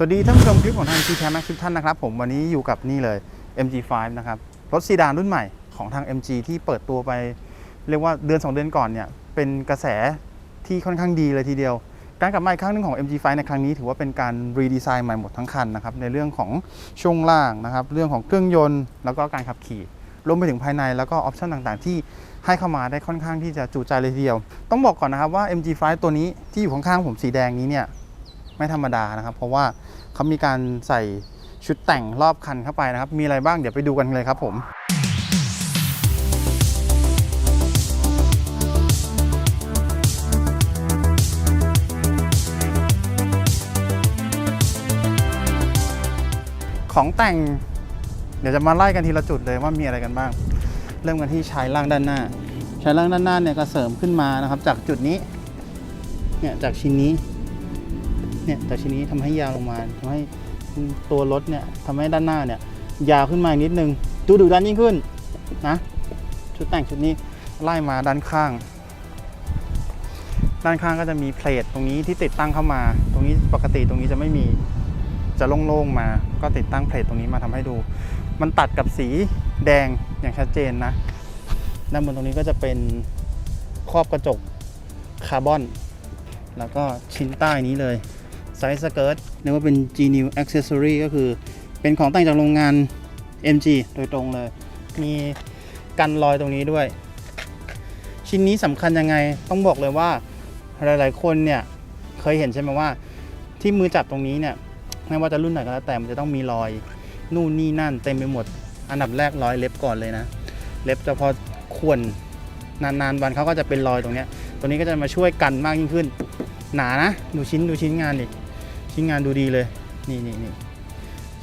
สวัสดีท่านผู้ชมคลิปของทาง g c a m Max ทุกท่านนะครับผมวันนี้อยู่กับนี่เลย MG5 นะครับ รถซีดานรุ่นใหม่ของทาง MG ที่เปิดตัวไป เรียกว่าเดือน 2 เดือนก่อนเนี่ย เป็นกระแสที่ค่อนข้างดีเลยทีเดียว การกลับมาอีกครั้งหนึงของ MG5 ในครั้งนี้ถือว่าเป็นการรีดีไซน์ใหม่หมดทั้งคันนะครับ ในเรื่องของช่วงล่างนะครับ เรื่องของเครื่องยนต์แล้วก็การขับขี่รวมไปถึงภายในแล้วก็ออปชันต่างๆ ที่ให้เข้ามาได้ค่อนข้างที่จะจูใจเลยทีเดียว ต้องบอกก่อนนะครับว่า MG5 ตัวนี้ที่อยู่ข้างๆผมสีแดงนี้เนี่ย ไม่ธรรมดานะครับ เพราะว่าเขามีการใส่ชุดแต่งรอบคันเข้าไปนะครับ มีอะไรบ้างเดี๋ยวไปดูกันเลยครับผมของแต่งเดี๋ยวจะมาไล่กันทีละจุดเลยว่ามีอะไรกันบ้าง เริ่มกันที่ชายล่างด้านหน้าชายล่างด้านหน้าเนี่ยก็เสริมขึ้นมานะครับ จากจุดนี้เนี่ยจากชิ้นนี้ เนี่ยจากชิ้นนี้ทำให้ยาวลงมาทำให้ตัวรถเนี่ยทำให้ด้านหน้าเนี่ยยาวขึ้นมาอีกนิดนึง ดูดุดันยิ่งขึ้นนะชุดแต่งชุดนี้ไล่มาด้านข้าง ด้านข้างก็จะมีเพลทตรงนี้ที่ติดตั้งเข้ามา ตรงนี้ปกติตรงนี้จะไม่มีจะโล่งๆมา ก็ติดตั้งเพลทตรงนี้มาทำให้ดู มันตัดกับสีแดงอย่างชัดเจนนะด้านบนตรงนี้ก็จะเป็นครอบกระจกคาร์บอน แล้วก็ชิ้นใต้นี้เลย ไซส์สเกิร์ตเรียกว่าเป็น G New Accessory ก็คือเป็นของแต่งจากโรงงาน MG โดยตรงเลย มีกันรอยตรงนี้ด้วย ชิ้นนี้สำคัญยังไงต้องบอกเลยว่าหลาย ๆ คนเนี่ยเคยเห็นใช่ไหมว่า ที่มือจับตรงนี้เนี่ยไม่ว่าจะรุ่นไหนก็แล้วแต่มันจะต้องมีรอย นู่นนี่นั่นเต็มไปหมด อันดับแรกรอยเล็บก่อนเลยนะ เล็บจะพอข่วนนานๆวันเขาก็จะเป็นรอยตรงเนี้ยตัวนี้ก็จะมาช่วยกันมากยิ่งขึ้น หนานะ ดูชิ้นดูชิ้นงานดิ ชิ้นงานดูดีเลย นี่นี่นี่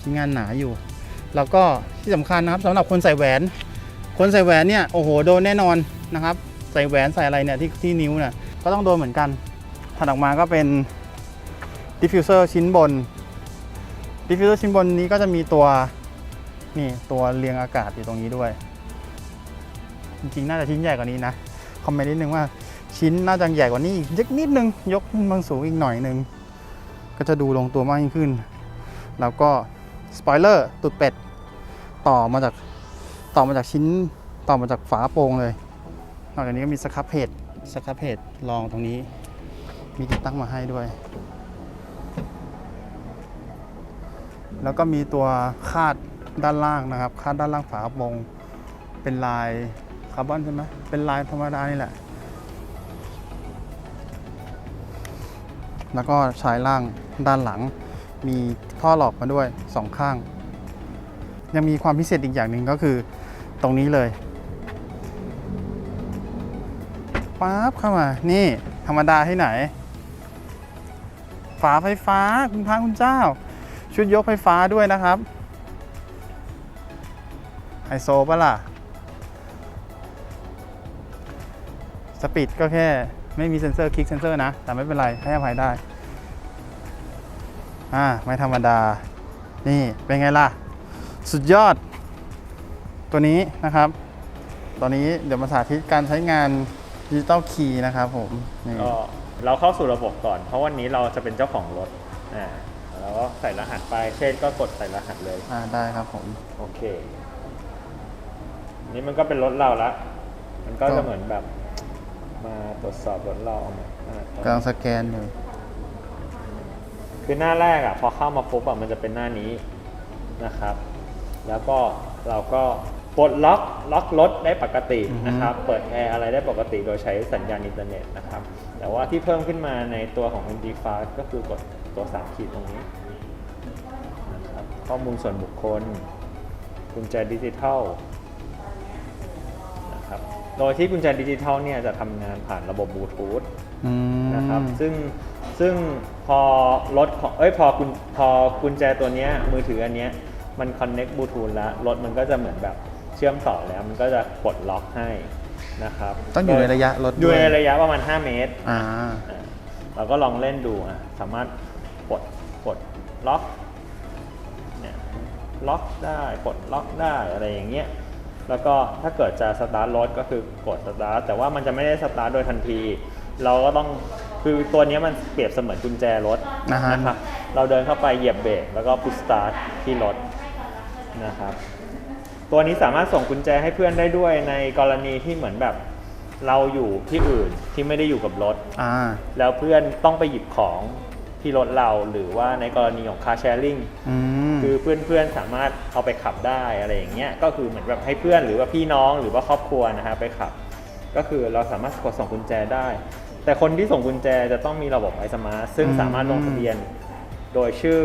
ชิ้นงานหนาอยู่ แล้วก็ที่สำคัญนะครับสำหรับคนใส่แหวน คนใส่แหวนเนี่ยโอ้โหโดนแน่นอนนะครับ ใส่แหวนใส่อะไรเนี่ยที่ที่นิ้วเนี่ยก็ต้องโดนเหมือนกันถัดออกมาก็เป็นดิฟฟิวเซอร์ชิ้นบนดิฟฟิวเซอร์ชิ้นบนนี้ก็จะมีตัวนี่ตัวเรียงอากาศอยู่ตรงนี้ด้วย จริงๆ น่าจะชิ้นใหญ่กว่านี้นะ คอมเมนต์นิดนึงว่าชิ้นน่าจะใหญ่กว่านี้อีกนิดนึง ยกขึ้นบางสูงอีกหน่อยนึง ก็จะดูลงตัวมากยิ่งขึ้น แล้วก็สปอยเลอร์ตุดเป็ด ต่อมาจากต่อมาจากชิ้นต่อมาจากฝาโปรงเลย นอกจากนี้ก็มีสครับเพจสครับเพจรองตรงนี้ มีติดตั้งมาให้ด้วย แล้วก็มีตัวคาดด้านล่างนะครับ คาดด้านล่างฝากระโปรงเป็นลายคาร์บอนใช่ไหมเป็นลายธรรมดานี่แหละ แล้วก็ชายล่างด้านหลัง มีท่อหลอกมาด้วยสองข้าง ยังมีความพิเศษอีกอย่างหนึ่งก็คือตรงนี้เลยป๊าบเข้ามา นี่ธรรมดาที่ไหน ฝาไฟฟ้าคุณพระคุณเจ้า ชุดยกไฟฟ้าด้วยนะครับไฮโซปะล่ะ สปีดก็แค่ ไม่มีเซ็นเซอร์คลิกเซ็นเซอร์นะ แต่ไม่เป็นไร ให้อภัยได้ อ่า ไม่ธรรมดา นี่ เป็นไงล่ะ สุดยอด ตัวนี้นะครับ ตอนนี้เดี๋ยวมาสาธิตการใช้งานดิจิตอลคีย์นะครับผม นี่ก็เราเข้าสู่ระบบก่อน เพราะวันนี้เราจะเป็นเจ้าของรถ อ่าแล้วก็ใส่รหัสไป เช่นก็กดใส่รหัสเลย อ่า ได้ครับผม โอเค นี่มันก็เป็นรถเราละ มันก็ก็จะเหมือนแบบ มาตรวจสอบรถเราเอามาอ่ากำลังสแกนอยู่ คือหน้าแรกอะพอเข้ามาปุ๊บอะมันจะเป็นหน้านี้นะครับ แล้วก็เราก็ปลดล็อกล็อกรถได้ปกติอือฮึ นะครับ เปิดแอร์อะไรได้ปกติโดยใช้สัญญาณอินเทอร์เน็ตนะครับ แต่ว่าที่เพิ่มขึ้นมาในตัวของ MG5 ก็คือกดตัวสามขีดตรงนี้นะครับข้อมูลส่วนบุคคลกุญแจดิจิทัลนะ ครับ โดยที่กุญแจดิจิทัลเนี่ยจะทำงานผ่านระบบบลูทูธอืมนะครับ ซึ่งซึ่งพอรถของเอ้ยพอกุญพอกุญแจตัวเนี้ยมือถืออันเนี้ยมันคอนเน็กบลูทูธแล้วรถมันก็จะเหมือนแบบเชื่อมต่อแล้วมันก็จะปลดล็อกให้นะครับต้องอยู่ในระยะรถอยู่ด้วยในระยะประมาณ 5 เมตรอ่าอ่าเราก็ลองเล่นดูอะสามารถปลดปลดล็อกเนี่ยล็อกได้ปลดล็อกได้อะไรอย่างเงี้ย แล้วก็ถ้าเกิดจะสตาร์ทรถก็คือกดสตาร์ทแต่ว่ามันจะไม่ได้สตาร์ทโดยทันที เราก็ต้องคือตัวเนี้ยมันเปรียบเสมือนกุญแจรถนะฮะ นะครับเราเดินเข้าไปเหยียบเบรกแล้วก็พุชสตาร์ทที่รถนะครับ ตัวนี้สามารถส่งกุญแจให้เพื่อนได้ด้วยในกรณีที่เหมือนแบบเราอยู่ที่อื่นที่ไม่ได้อยู่กับรถ อ่า แล้วเพื่อนต้องไปหยิบของที่รถเราหรือว่าในกรณีของ car sharing อืม คือเพื่อนๆสามารถเอาไปขับได้อะไรอย่างเงี้ยก็คือเหมือนแบบให้เพื่อนหรือว่าพี่น้องหรือว่าครอบครัวนะฮะไปขับ ก็คือเราสามารถกดส่งกุญแจได้ แต่คนที่ส่งกุญแจจะต้องมีระบบไอสมาร์ซึ่งอืมสามารถลงทะเบียนโดยชื่อ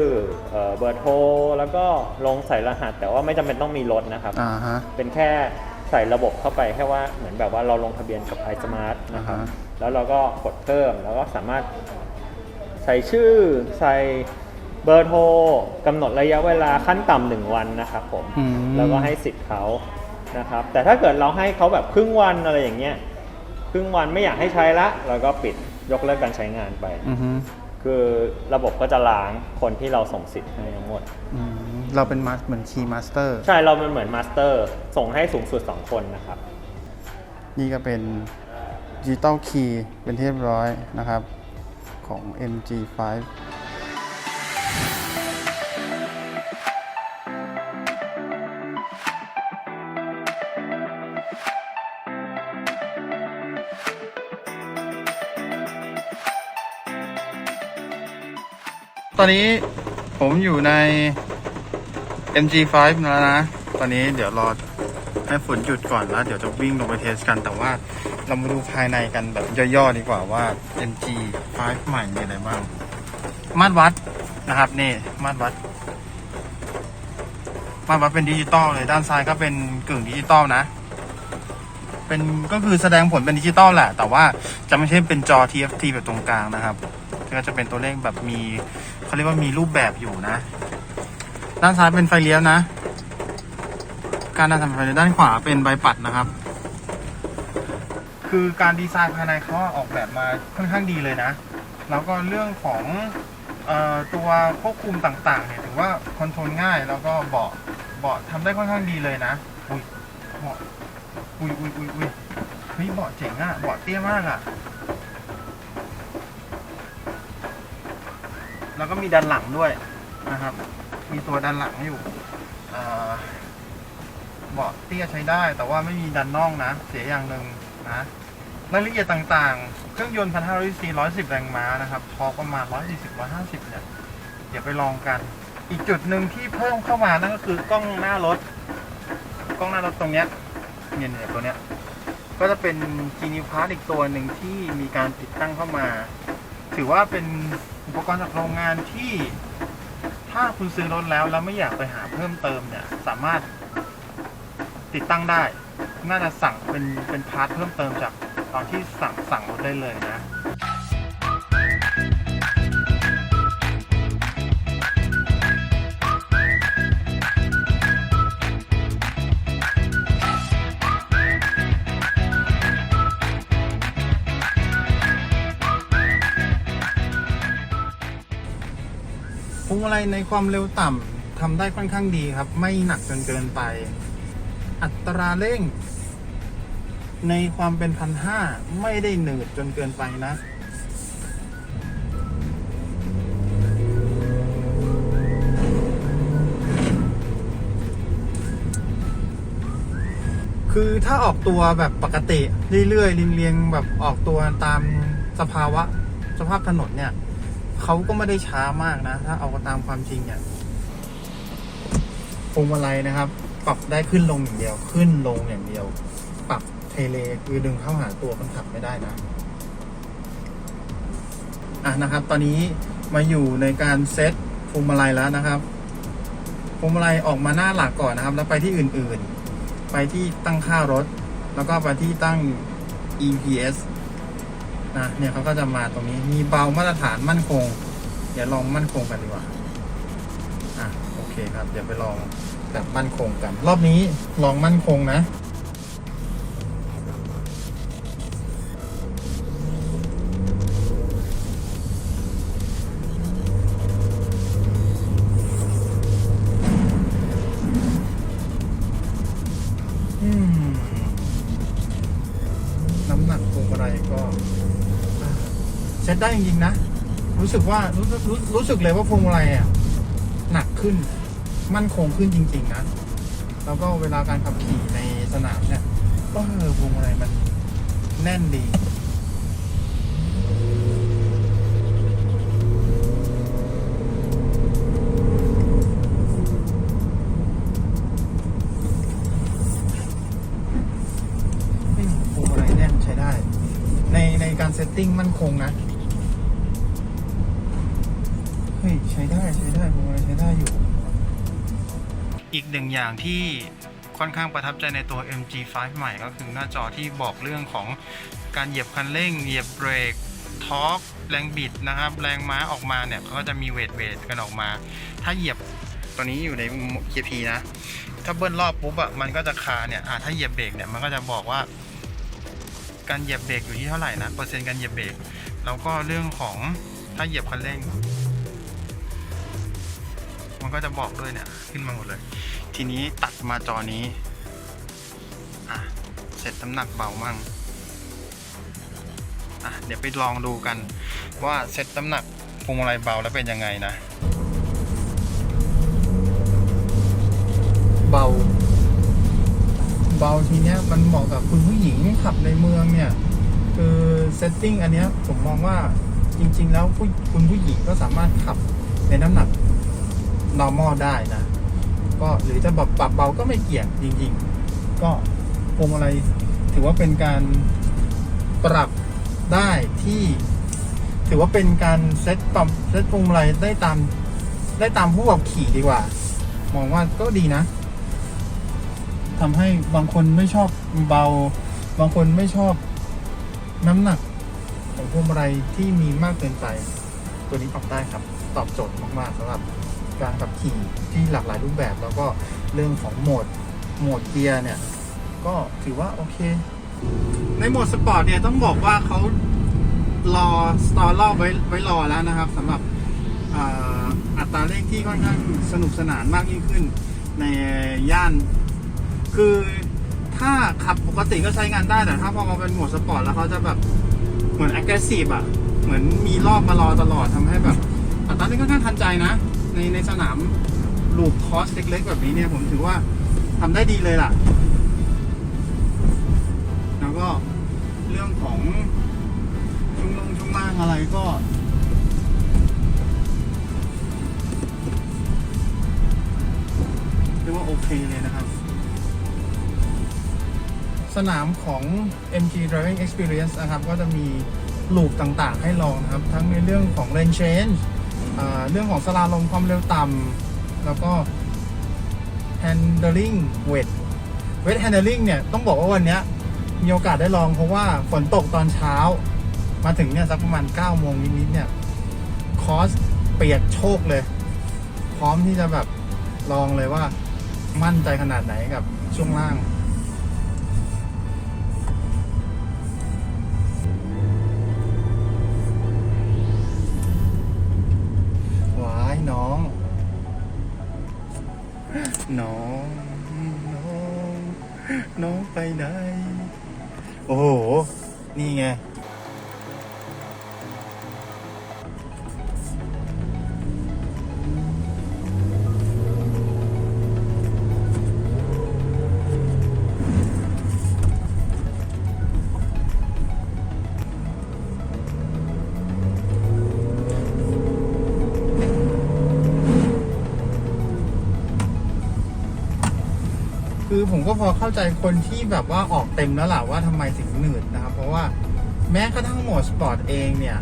เอ่อเบอร์โทรแล้วก็ลงใส่รหัส แต่ว่าไม่จำเป็นต้องมีรถนะครับอ่าฮะเป็นแค่ใส่ระบบเข้าไปแค่ว่าเหมือนแบบว่าเราลงทะเบียนกับ iSmart นะครับอ่าฮะแล้วเราก็กดเพิ่มแล้วก็สามารถใส่ชื่อใส่ เบอร์โทรกำหนดระยะเวลาขั้นต่ำหนึ่งวันนะครับผม อืม แล้วก็ให้สิทธิ์เขานะครับ แต่ถ้าเกิดเราให้เขาแบบครึ่งวันอะไรอย่างเงี้ย ครึ่งวันไม่อยากให้ใช้ละ เราก็ปิดยกเลิกการใช้งานไป อือฮึคือระบบก็จะล้างคนที่เราส่งสิทธิ์ให้ทั้งหมด อืมเราเป็นมาสเหมือนคีย์มาสเตอร์ ใช่เรามันเหมือนมาสเตอร์ ส่งให้สูงสุด 2 คนนะครับ นี่ก็เป็นดิจิตอลคีย์เป็นที่เรียบร้อยนะครับ ของ MG5 ตอนนี้ผมอยู่ใน MG5 แล้วนะ ตอนนี้เดี๋ยวรอให้ฝนหยุดก่อนแล้วเดี๋ยวจะวิ่งลงไปเทสกัน แต่ว่าเรามาดูภายในกันแบบย่อๆดีกว่าว่า MG5 ใหม่มีอะไรบ้าง มาตรวัดนะครับนี่มาตรวัด มาตรวัดเป็นดิจิตอลเลยด้านซ้ายก็เป็นกึ่งดิจิตอลนะเป็นก็คือแสดงผลเป็นดิจิตอลแหละ แต่ว่าจะไม่ใช่เป็นจอ TFT แบบตรงกลางนะครับ ก็จะเป็นตัวเลขแบบมี เขาเรียกว่ามีรูปแบบอยู่นะ ด้านซ้ายเป็นไฟเลี้ยวนะ การด้านทำไฟเลี้ยวด้านขวาเป็นใบปัดนะครับ คือการดีไซน์ภายในเขาออกแบบมาค่อนข้างดีเลยนะ แล้วก็เรื่องของออตัวควบคุมต่างๆเนี่ยถือว่าคอนโทรลง่ายแล้วก็เบาะเบาะทำได้ค่อนข้างดีเลยนะอุ้ยเบาะอุ้ยอุ้ยอุ้ยอุ้ยเฮ้ยเบาะเจ๋งอะเบาะเตี้ยมากอะ แล้วก็มีด้านหลังด้วยนะครับ มีตัวด้านหลังอยู่เบาะเตี้ยใช้ได้ แต่ว่าไม่มีดันน่องนะ เสียอย่างหนึ่งนะรายละเอียดต่างๆ เครื่องยนต์1,500ซี110แรงม้านะครับทอร์กประมาณ140 150เนี่ย เดี๋ยวไปลองกัน อีกจุดหนึ่งที่เพิ่มเข้ามานั่นก็คือกล้องหน้ารถ กล้องหน้ารถตรงเนี้ยเนี่ยเนี่ยตัวเนี้ย ก็จะเป็น g n e w p a s อีกตัวหนึ่งที่มีการติดตั้งเข้ามา ถือว่าเป็นอุปกรณ์จากโรงงานที่ถ้าคุณซื้อรถแล้วแล้วไม่อยากไปหาเพิ่มเติมเนี่ย สามารถติดตั้งได้ น่าจะสั่งเป็นเป็นพาร์ทเพิ่มเติมจากตอนที่สั่งสั่งรถได้เลยนะ พวงมาลัยในความเร็วต่ำทำได้ค่อนข้างดีครับ ไม่หนักจนเกินไป อัตราเร่ง ในความเป็นพันห้าไม่ได้หนืดจนเกินไปนะคือถ้าออกตัวแบบปกติ เรื่อยๆเรียงๆแบบออกตัวตามสภาวะ สภาพถนนเนี่ย เขาก็ไม่ได้ช้ามากนะ ถ้าเอาตามความจริงเนี่ยพวงมาลัยนะครับ ปรับได้ขึ้นลงอย่างเดียว ขึ้นลงอย่างเดียว ปรับเทเลคือดึงเข้าหาตัวคนขับไม่ได้นะอะนะครับ ตอนนี้มาอยู่ในการเซตพวงมาลัยแล้วนะครับพวงมาลัยออกมาหน้าหลักก่อนนะครับ แล้วไปที่อื่นๆ ไปที่ตั้งค่ารถ แล้วก็ไปที่ตั้ง EPS นะเนี่ยเขาก็จะมาตรงนี้มีเบามาตรฐานมั่นคง เดี๋ยวลองมั่นคงกันดีกว่าอะโอเคครับ เดี๋ยวไปลองแบบมั่นคงกัน รอบนี้ลองมั่นคงนะ ได้จริงๆนะ รู้สึกว่ารู้รู้รู้สึกเลยว่าพวงมาลัยอะหนักขึ้น มั่นคงขึ้นจริง ๆ นะ แล้วก็เวลาการขับขี่ในสนามเนี่ยก็เออพวงมาลัยมันแน่นดีพวงมาลัยแน่นใช้ได้ในในการเซตติ้งมั่นคงนะ ได้ใช้ได้พวงมาใช้ได้อยู่ อีกหนึ่งอย่างที่ค่อนข้างประทับใจในตัว MG5 ใหม่ก็คือหน้าจอที่บอกเรื่องของการเหยียบคันเร่ง เหยียบเบรกทอร์กแรงบิดนะครับ แรงม้าออกมาเนี่ยเขาก็จะมีเวทเวทกันออกมา ถ้าเหยียบตัวนี้อยู่ในเกียพีนะ ถ้าเบิ้ลรอบปุ๊บอะมันก็จะคาเนี่ยอะถ้าเหยียบเบรกเนี่ยมันก็จะบอกว่า การเหยียบเบรกอยู่ที่เท่าไหร่นะเปอร์เซ็นต์การเหยียบเบรกแล้วก็เรื่องของถ้าเหยียบคันเร่ง มันก็จะบอกด้วยเนี่ย ขึ้นมาหมดเลย ทีนี้ตัดมาจอนี้ อะ เสร็จน้ำหนักเบามั่งอะเดี๋ยวไปลองดูกันว่าเซ็ตน้ำหนักพวงมาลัยเบาแล้วเป็นยังไงนะ เบา เบาทีเนี้ยมันเหมาะกับคุณผู้หญิงขับในเมืองเนี่ย คือเซตติ้งอันเนี้ยผมมองว่าจริง ๆ แล้วผู้คุณผู้หญิงก็สามารถขับในน้ำหนัก normal ได้นะ ก็หรือจะแบบปรับเบาก็ไม่เกี่ยงจริง ๆ ก็พวงมาลัยถือว่าเป็นการปรับได้ที่ ถือว่าเป็นการเซตปรับเซตพวงมาลัยได้ตามได้ตามผู้ขับขี่ดีกว่า มองว่าก็ดีนะทำให้บางคนไม่ชอบเบา บางคนไม่ชอบน้ำหนักของพวงมาลัยที่มีมากเกินไป ตัวนี้ปรับได้ครับ ตอบโจทย์มากๆสำหรับ การขับขี่ที่หลากหลายรูปแบบ แล้วก็เรื่องของโหมดโหมดเกียร์เนี่ย ก็ถือว่าโอเค ในโหมดสปอร์ตเนี่ยต้องบอกว่าเขารอสตอรอบไว้ไว้รอแล้วนะครับสำหรับอ,อัตราเร่งที่ค่อนข้างสนุกสนานมากยิ่งขึ้นในย่าน คือถ้าขับปกติก็ใช้งานได้ แต่ถ้าพอมาเป็นโหมดสปอร์ตแล้วเขาจะแบบเหมือน aggressive อะ เหมือนมีรอบมารอตลอดทำให้แบบอัตราเร่งค่อนข้างทันใจนะ ในในสนามลูปคอสเล็กๆแบบนี้เนี่ยผมถือว่าทำได้ดีเลยล่ะ แล้วก็เรื่องของช่วงลงช่วงล่างอะไรก็เรียกว่าโอเคเลยนะครับ สนามของ MG Driving Experience นะครับ ก็จะมีลูปต่างๆให้ลองนะครับ ทั้งในเรื่องของ lane change เรื่องของสลาลมความเร็วต่ำแล้วก็ handling weight weight handling เนี่ย ต้องบอกว่าวันนี้มีโอกาสได้ลองเพราะว่าฝนตกตอนเช้า มาถึงเนี่ยสักประมาณ9โมงนิดๆเนี่ย คอสเปียกโชกเลย พร้อมที่จะแบบลองเลยว่ามั่นใจขนาดไหนกับช่วงล่าง ผมก็พอเข้าใจคนที่แบบว่าออกเต็มแล้วล่ะว่าทำไมถึงหนืดนะครับ เพราะว่าแม้กระทั่งโหมดสปอร์ตเองเนี่ย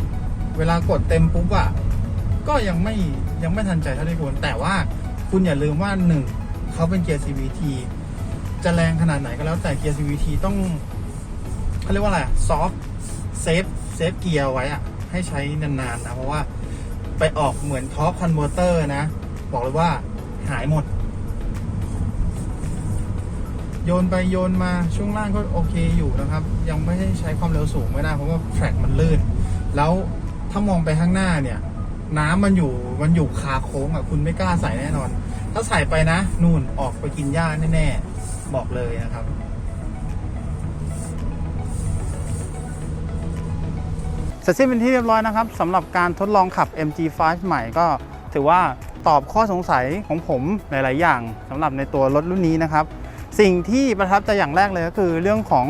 เวลากดเต็มปุ๊บอะก็ยังไม่ยังไม่ทันใจเท่าที่ควรแต่ว่าคุณอย่าลืมว่าหนึ่งเขาเป็นเกียร์ CVT จะแรงขนาดไหนก็แล้วแต่เกียร์ CVT ต้องเขาเรียกว่าอะไรซอฟเซฟเซฟเกียร์ไว้อะให้ใช้นานๆนะ เพราะว่าไปออกเหมือนทอร์คคอนเวอร์เตอร์นะ บอกเลยว่าหายหมด โยนไปโยนมาช่วงล่างก็โอเคอยู่นะครับ ยังไม่ได้ใช้ความเร็วสูงไม่ได้เพราะว่าแทร็กมันลื่น แล้วถ้ามองไปข้างหน้าเนี่ย น้ำมันอยู่มันอยู่คาโค้งอะคุณไม่กล้าใส่แน่นอน ถ้าใส่ไปนะ นู่นออกไปกินหญ้าแน่ๆ บอกเลยนะครับเสร็จสิ้นเป็นที่เรียบร้อยนะครับสำหรับการทดลองขับ MG5 ใหม่ก็ถือว่าตอบข้อสงสัยของผมหลาย ๆ อย่างสำหรับในตัวรถรุ่นนี้นะครับ สิ่งที่ประทับใจอย่างแรกเลยก็คือเรื่องของ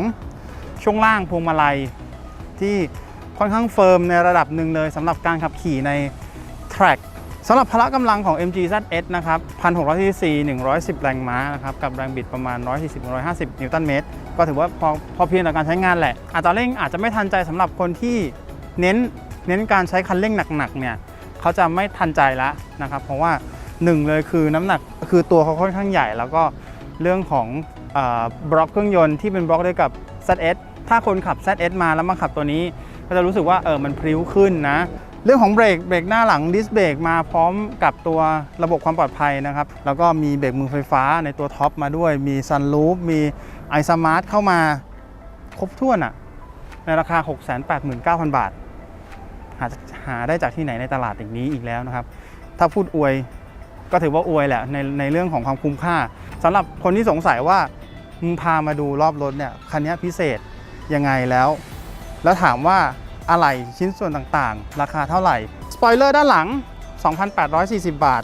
ช่วงล่างพวงมาลัย ที่ค่อนข้างเฟิร์มในระดับหนึ่งเลยสำหรับการขับขี่ใน track สำหรับพละกำลังของ MG ZS นะครับ1,600 cc 110 แรงม้านะครับ กับแรงบิดประมาณ 140-150 นิวตันเมตร ก็ถือว่าพอพอเพียงต่อการใช้งานแหละ อัตราเร่งอาจจะไม่ทันใจสำหรับคนที่เน้นเน้นการใช้คันเร่งหนักๆ เนี่ยเขาจะไม่ทันใจล้วนะครับ เพราะว่าหนึ่งเลยคือน้ำหนักคือตัวเขาค่อนข้างใหญ่ แล้วก็ เรื่องของอบล็อกเครื่องยนต์ที่เป็นบล็อกด้วยกับ ZS ถ้าคนขับ ZS มาแล้วมาขับตัวนี้ ก็จะรู้สึกว่าเออมันพริ้วขึ้นนะเรื่องของเบรกเบรกหน้าหลังดิสเบรกมาพร้อมกับตัวระบบความปลอดภัยนะครับ แล้วก็มีเบรกมือไฟฟ้าในตัวท็อปมาด้วย มีซันรูฟมีไอสมาร์ทเข้ามาครบถ้วนอะในราคา 689,000 บาท หาหาได้จากที่ไหนในตลาดอย่างนี้อีกแล้วนะครับ ถ้าพูดอวยก็ถือว่าอวยแหละในในเรื่องของความคุ้มค่า สำหรับคนที่สงสัยว่ามึงพามาดูรอบรถเนี่ยคันนี้พิเศษยังไงแล้ว แล้วถามว่าอะไรชิ้นส่วนต่างๆ ราคาเท่าไหร่สปอยเลอร์ด้านหลัง 2,840 บาท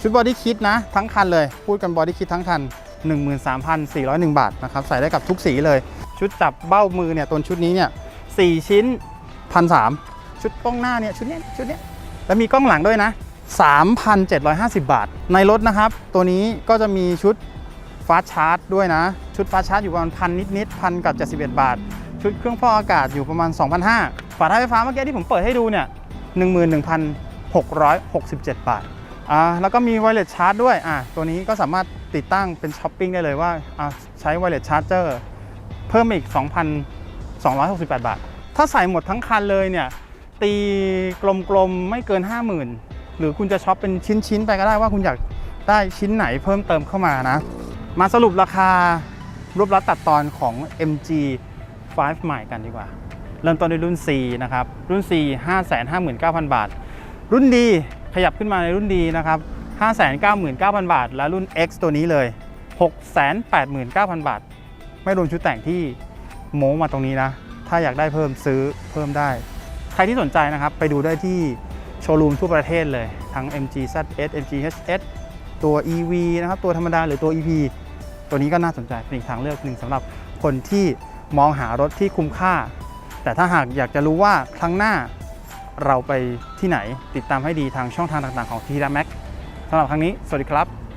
ชุดบอดี้คิดนะ ทั้งคันเลย พูดกันบอดี้คิดทั้งคัน 13,401 บาทนะครับใส่ได้กับทุกสีเลย ชุดจับเบ้ามือเนี่ยตัวชุดนี้เนี่ย4ชิ้น1,300ชุดกล้องหน้าเนี่ยชุดเนี้ยชุดเนี้ยแล้วมีกล้องหลังด้วยนะ 3,750 บาท ในรถนะครับ ตัวนี้ก็จะมีชุดฟาสชาร์จด้วยนะ ชุดฟาสชาร์จอยู่ประมาณพันนิดๆพันกับ 71 บาท ชุดเครื่องฟอกอากาศอยู่ประมาณ 2,500 ฝาท้ายไฟฟ้าเมื่อกี้ที่ผมเปิดให้ดูเนี่ย 11,667 บาทอ่าแล้วก็มีไวเลสชาร์จด้วยอ่าตัวนี้ก็สามารถติดตั้งเป็นช้อปปิ้งได้เลยว่าอ่าใช้ไวเลสชาร์จเจอร์เพิ่มอีก 2,268 บาท ถ้าใส่หมดทั้งคันเลยเนี่ยตีกลมๆไม่เกิน 50,000 หรือคุณจะช็อปเป็นชิ้นๆไปก็ได้ว่าคุณอยากได้ชิ้นไหนเพิ่มเติมเข้ามานะ มาสรุปราคารวบรัดตัดตอนของ MG 5 ใหม่กันดีกว่า เริ่มต้นด้วยรุ่น C นะครับ รุ่น C 559,000 บาท รุ่นดีขยับขึ้นมาในรุ่นดีนะครับ 599,000 บาท และรุ่น X ตัวนี้เลย 689,000 บาท ไม่รวมชุดแต่งที่โม้มาตรงนี้นะ ถ้าอยากได้เพิ่มซื้อเพิ่มได้ ใครที่สนใจนะครับ ไปดูได้ที่ โชว์รูมทั่วประเทศเลย ทั้ง MG ZS MG HS ตัว EV นะครับ ตัวธรรมดาหรือตัว EP ตัวนี้ก็น่าสนใจเป็นอีกทางเลือกหนึ่งสำหรับคนที่มองหารถที่คุ้มค่า แต่ถ้าหากอยากจะรู้ว่าครั้งหน้าเราไปที่ไหนติดตามให้ดีทางช่องทางต่างๆของทีราแม็กสำหรับครั้งนี้ สวัสดีครับ